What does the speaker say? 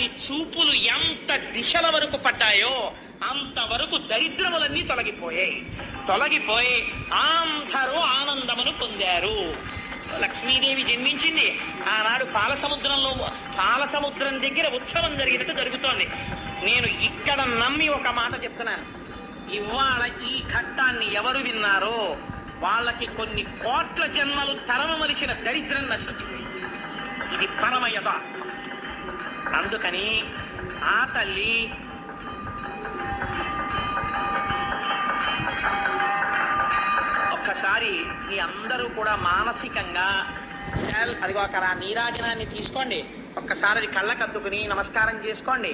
వారి చూపులు ఎంత దిశల వరకు పడ్డాయో అంతవరకు దరిద్రములన్నీ తొలగిపోయాయి. తొలగిపోయి అందరూ ఆనందమును పొందారు. లక్ష్మీదేవి జన్మించింది. ఆనాడు పాల సముద్రంలో పాల సముద్రం దగ్గర ఉత్సవం జరిగినట్టు జరుగుతోంది. నేను ఇక్కడ నమ్మి ఒక మాట చెప్తున్నాను. ఇవాళ ఈ ఘట్టాన్ని ఎవరు విన్నారో వాళ్ళకి కొన్ని కోట్ల జన్మలు తరమవలసిన దరిద్రం నశించింది. ఇది పరమయత అందుకని ఆ తల్లి ఒక్కసారి మీ అందరూ కూడా మానసికంగా అది ఒక నీరాజనాన్ని తీసుకోండి. ఒక్కసారి అది కళ్ళకద్దుకుని నమస్కారం చేసుకోండి.